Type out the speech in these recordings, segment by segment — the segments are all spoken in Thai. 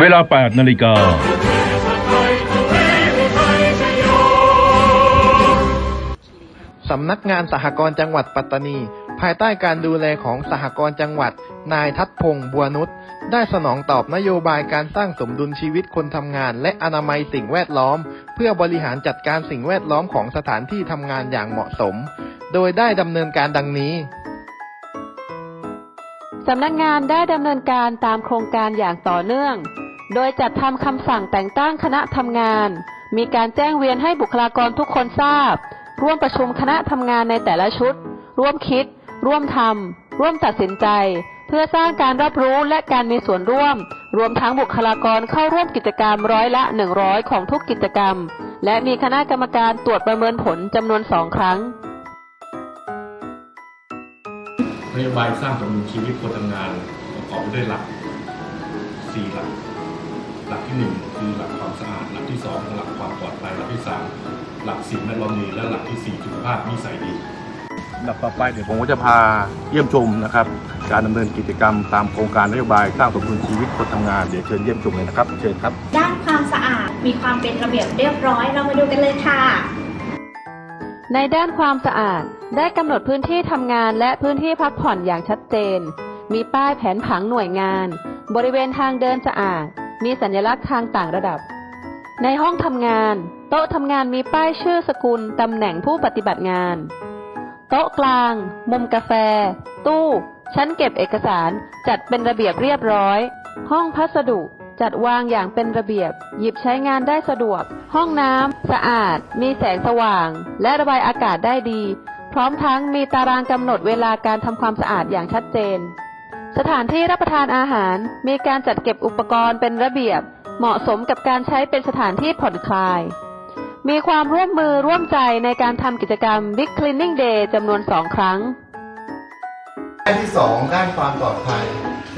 เวลา 8 นาฬิกา สำนักงานสหกรณ์จังหวัดปัตตานี ภายใต้การดูแลของสหกรณ์จังหวัด นายทัศพงศ์บัวนุชได้สนองตอบนโยบายการสร้างสมดุลชีวิตคนทำงาน และอนามัยสิ่งแวดล้อม เพื่อบริหารจัดการสิ่งแวดล้อมของสถานที่ทำงานอย่างเหมาะสม โดยได้ดำเนินการดังนี้สำนักงานได้ดำเนินการตามโครงการอย่างต่อเนื่อง โดยจัดทำคำสั่งแต่งตั้งคณะทำงาน มีการแจ้งเวียนให้บุคลากรทุกคนทราบ ร่วมประชุมคณะทำงานในแต่ละชุด ร่วมคิด ร่วมทำร่วมตัดสินใจ เพื่อสร้างการรับรู้และการมีส่วนร่วม รวมทั้งบุคลากรเข้าร่วมกิจกรรมร้อยละ 100 ของทุกกิจกรรม และมีคณะกรรมการตรวจประเมินผลจำนวนสองครั้งนโยบายสร้างสมดุลชีวิตคนทำงานประกอบไปด้วยหลัก4หลัก หลักที่1คือหลักความสะอาดหลักที่2หลักความปลอดภัยหลักที่3หลักสิ่งแวดล้อมดีและหลักที่4สุขภาพนิสัยดีลำดับต่อไปเดี๋ยวผมก็จะพาเยี่ยมชมนะครับ การดำเนินกิจกรรมตามโครงการนโยบายสร้างสมดุลชีวิตคนทำงานเดี๋ยวเชิญเยี่ยมชมเลยนะครับเชิญครับ ด้านความสะอาดมีความเป็นระเบียบเรียบร้อยเรามาดูกันเลยค่ะ ในด้านความสะอาดได้กำหนดพื้นที่ทำงานและพื้นที่พักผ่อนอย่างชัดเจน มีป้ายแผนผังหน่วยงาน บริเวณทางเดินสะอาด มีสัญลักษณ์ทางต่างระดับ ในห้องทำงาน โต๊ะทำงานมีป้ายชื่อสกุลตำแหน่งผู้ปฏิบัติงาน โต๊ะกลาง มุมกาแฟ ตู้ ชั้นเก็บเอกสารจัดเป็นระเบียบเรียบร้อย ห้องพัสดุจัดวางอย่างเป็นระเบียบ หยิบใช้งานได้สะดวก ห้องน้ำสะอาด มีแสงสว่าง และระบายอากาศได้ดี พร้อมทั้งมีตารางกำหนดเวลาการทำความสะอาดอย่างชัดเจน สถานที่รับประทานอาหารมีการจัดเก็บอุปกรณ์เป็นระเบียบ เหมาะสมกับการใช้เป็นสถานที่ผ่อนคลาย มีความร่วมมือร่วมใจในการทำกิจกรรม Big Cleaning Day จำนวนสองครั้ง ด้านที่ 2 ด้านความปลอดภัย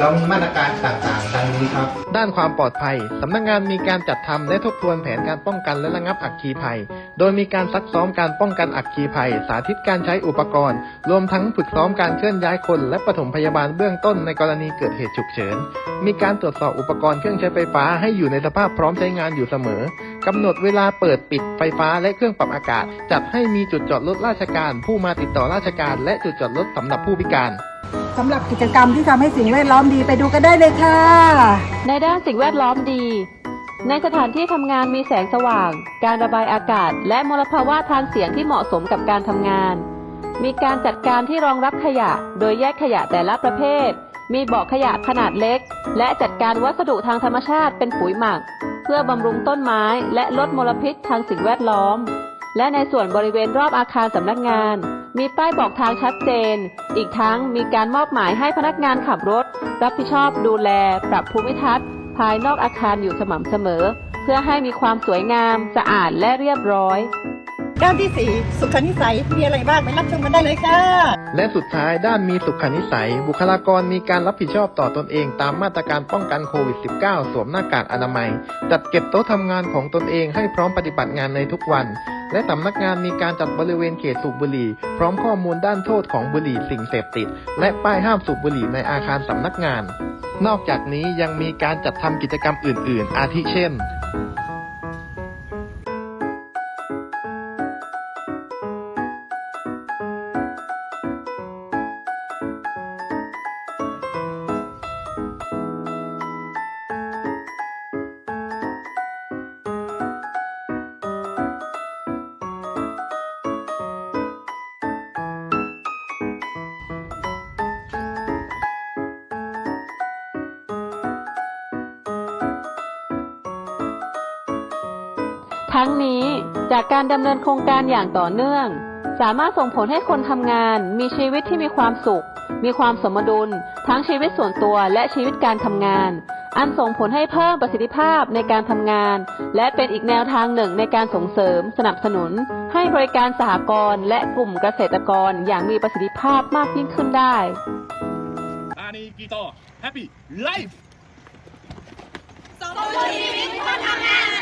รามีมาตรการต่างๆ ดังนี้ครับ ด้านความปลอดภัย สำนักงานมีการจัดทำและทบทวนแผนการป้องกันและระงับอัคคีภัย โดยมีการซักซ้อมการป้องกันอัคคีภัย สาธิตการใช้อุปกรณ์ รวมทั้งฝึกซ้อมการเคลื่อนย้ายคน และปฐมพยาบาลเบื้องต้นในกรณีเกิดเหตุฉุกเฉิน มีการตรวจสอบอุปกรณ์เครื่องใช้ไฟฟ้าให้อยู่ในสภาพพร้อมใช้งานอยู่เสมอกำหนดเวลาเปิดปิดไฟฟ้าและเครื่องปรับอากาศ จัดให้มีจุดจอดรถราชการ ผู้มาติดต่อราชการ และจุดจอดรถสำหรับผู้พิการ สำหรับกิจกรรมที่ทำให้สิ่งแวดล้อมดีไปดูกันได้เลยค่ะ ในด้านสิ่งแวดล้อมดี ในสถานที่ทำงานมีแสงสว่าง การระบายอากาศ และมลภาวะทางเสียงที่เหมาะสมกับการทำงาน มีการจัดการที่รองรับขยะ โดยแยกขยะแต่ละประเภท มีเบาะขยะขนาดเล็ก และจัดการวัสดุทางธรรมชาติเป็นปุ๋ยหมัก เพื่อบำรุงต้นไม้ และลดมลพิษทางสิ่งแวดล้อม และในส่วนบริเวณรอบอาคารสำนักงาน มีป้ายบอกทางชัดเจน อีกทั้งมีการมอบหมายให้พนักงานขับรถ รับผิดชอบดูแล ปรับภูมิทัศน์ ภายนอกอาคารอยู่สม่ำเสมอ เพื่อให้มีความสวยงาม สะอาดและเรียบร้อย ด้านที่ 4 สุขนิสัยมีอะไรบ้างไปรับชมกันได้เลยค่ะ และสุดท้ายด้านมีสุขนิสัย บุคลากรมีการรับผิดชอบต่อตนเองตามมาตรการป้องกันโควิด -19 สวมหน้ากากอนามัย จัดเก็บโต๊ะทำงานของตนเองให้พร้อมปฏิบัติงานในทุกวันและสำนักงานมีการจัดบริเวณเขตสูบบุหรี่ พร้อมข้อมูลด้านโทษของบุหรี่สิ่งเสพติด และป้ายห้ามสูบบุหรี่ในอาคารสำนักงาน นอกจากนี้ยังมีการจัดทำกิจกรรมอื่น ๆ อาทิเช่น ทั้งนี้จากการดำเนินโครงการอย่างต่อเนื่อง สามารถส่งผลให้คนทำงาน มีชีวิตที่มีความสุข มีความสมดุล ทั้งชีวิตส่วนตัวและชีวิตการทำงาน อันส่งผลให้เพิ่มประสิทธิภาพในการทำงาน และเป็นอีกแนวทางหนึ่งในการส่งเสริม สนับสนุน ให้บริการสหกรณ์และกลุ่มเกษตรกรอย่างมีประสิทธิภาพมากยิ่งขึ้นได้ Ani kita happy life สมดุลชีวิตคนทำงานเ